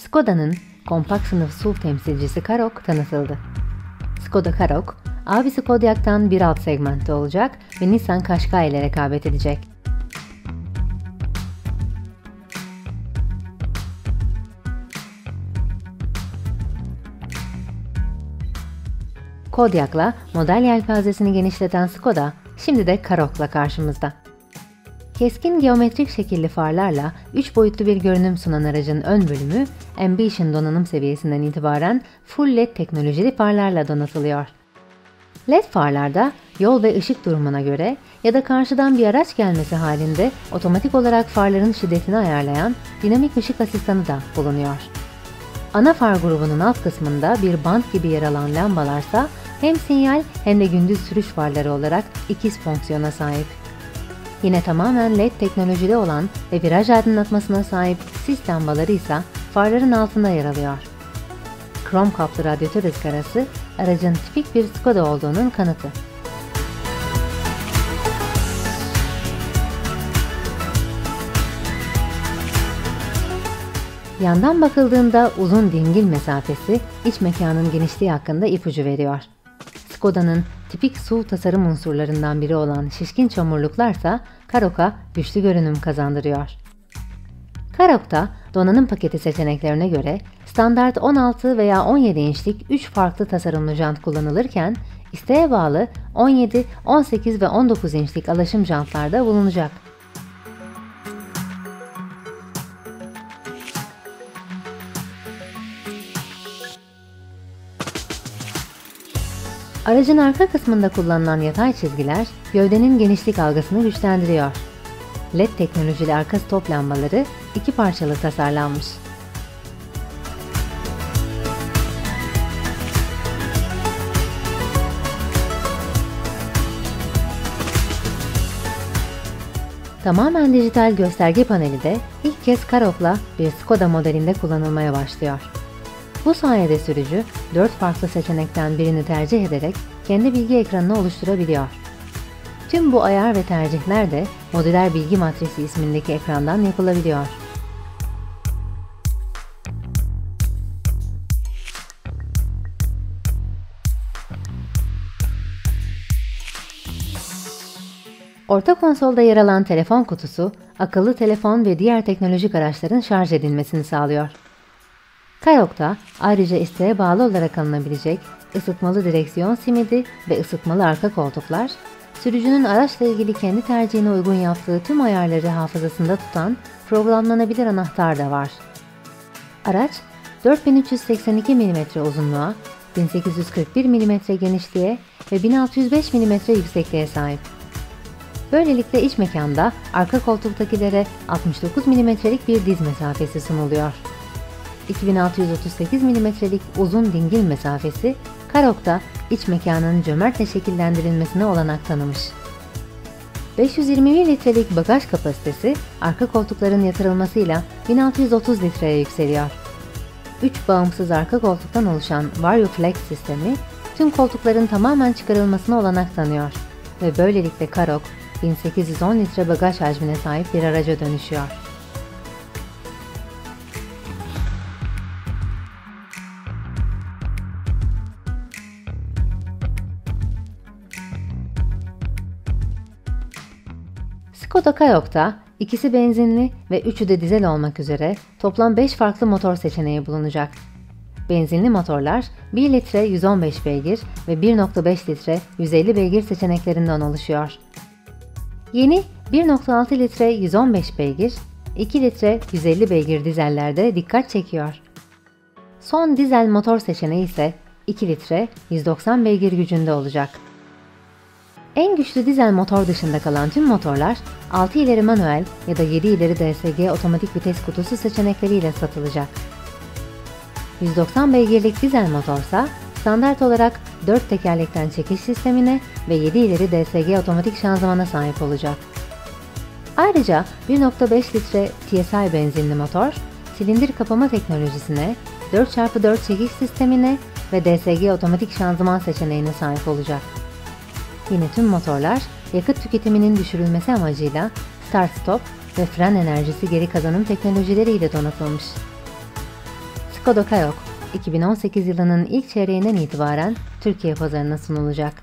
Skoda'nın kompakt sınıf SUV temsilcisi Karoq tanıtıldı. Skoda Karoq, abisi Kodiaq'tan bir alt segmentte olacak ve Nissan Qashqai ile rekabet edecek. Kodiaq'la model yelpazesini genişleten Skoda, şimdi de Karoq'la karşımızda. Keskin geometrik şekilli farlarla 3 boyutlu bir görünüm sunan aracın ön bölümü, Ambition donanım seviyesinden itibaren full LED teknolojili farlarla donatılıyor. LED farlarda yol ve ışık durumuna göre ya da karşıdan bir araç gelmesi halinde otomatik olarak farların şiddetini ayarlayan dinamik ışık asistanı da bulunuyor. Ana far grubunun alt kısmında bir bant gibi yer alan lambalarsa hem sinyal hem de gündüz sürüş farları olarak ikiz fonksiyona sahip. Yine tamamen LED teknolojide olan ve viraj aydınlatmasına sahip sis lambaları ise farların altında yer alıyor. Krom kaplı radyatör ızgarası aracın tipik bir Skoda olduğunun kanıtı. Yandan bakıldığında uzun dingil mesafesi iç mekanın genişliği hakkında ipucu veriyor. Skoda'nın tipik SUV tasarım unsurlarından biri olan şişkin çamurluklarsa Karoq'a güçlü görünüm kazandırıyor. Karoq'ta donanım paketi seçeneklerine göre standart 16 veya 17 inçlik 3 farklı tasarımlı jant kullanılırken isteğe bağlı 17, 18 ve 19 inçlik alaşım jantlarda bulunacak. Aracın arka kısmında kullanılan yatay çizgiler gövdenin genişlik algısını güçlendiriyor. LED teknolojili arka stop lambaları iki parçalı tasarlanmış. Tamamen dijital gösterge paneli de ilk kez Karoq'la bir Skoda modelinde kullanılmaya başlıyor. Bu sayede sürücü 4 farklı seçenekten birini tercih ederek kendi bilgi ekranını oluşturabiliyor. Tüm bu ayar ve tercihler de Modüler Bilgi Matrisi ismindeki ekrandan yapılabiliyor. Orta konsolda yer alan telefon kutusu, akıllı telefon ve diğer teknolojik araçların şarj edilmesini sağlıyor. Karoq'ta ayrıca isteğe bağlı olarak alınabilecek ısıtmalı direksiyon simidi ve ısıtmalı arka koltuklar, sürücünün araçla ilgili kendi tercihine uygun yaptığı tüm ayarları hafızasında tutan programlanabilir anahtar da var. Araç 4382 mm uzunluğa, 1841 mm genişliğe ve 1605 mm yüksekliğe sahip. Böylelikle iç mekanda arka koltuktakilere 69 mm'lik bir diz mesafesi sunuluyor. 2638 mm'lik uzun dingil mesafesi Karoq'ta iç mekanın cömertle şekillendirilmesine olanak tanımış. 521 litrelik bagaj kapasitesi arka koltukların yatırılmasıyla 1630 litreye yükseliyor. 3 bağımsız arka koltuktan oluşan Vario Flex sistemi tüm koltukların tamamen çıkarılmasına olanak tanıyor ve böylelikle Karoq 1810 litre bagaj hacmine sahip bir araca dönüşüyor. Skoda Kayoq'ta ikisi benzinli ve üçü de dizel olmak üzere toplam 5 farklı motor seçeneği bulunacak. Benzinli motorlar 1 litre 115 beygir ve 1.5 litre 150 beygir seçeneklerinden oluşuyor. Yeni 1.6 litre 115 beygir, 2 litre 150 beygir dizellerde dikkat çekiyor. Son dizel motor seçeneği ise 2 litre 190 beygir gücünde olacak. En güçlü dizel motor dışında kalan tüm motorlar 6 ileri manuel ya da 7 ileri DSG otomatik vites kutusu seçenekleriyle satılacak. 190 beygirlik dizel motorsa standart olarak 4 tekerlekten çekiş sistemine ve 7 ileri DSG otomatik şanzımana sahip olacak. Ayrıca 1.5 litre TSI benzinli motor, silindir kapama teknolojisine, 4x4 çekiş sistemine ve DSG otomatik şanzıman seçeneğine sahip olacak. Yine tüm motorlar yakıt tüketiminin düşürülmesi amacıyla start-stop ve fren enerjisi geri kazanım teknolojileriyle donatılmış. Skoda Kayak 2018 yılının ilk çeyreğinden itibaren Türkiye pazarına sunulacak.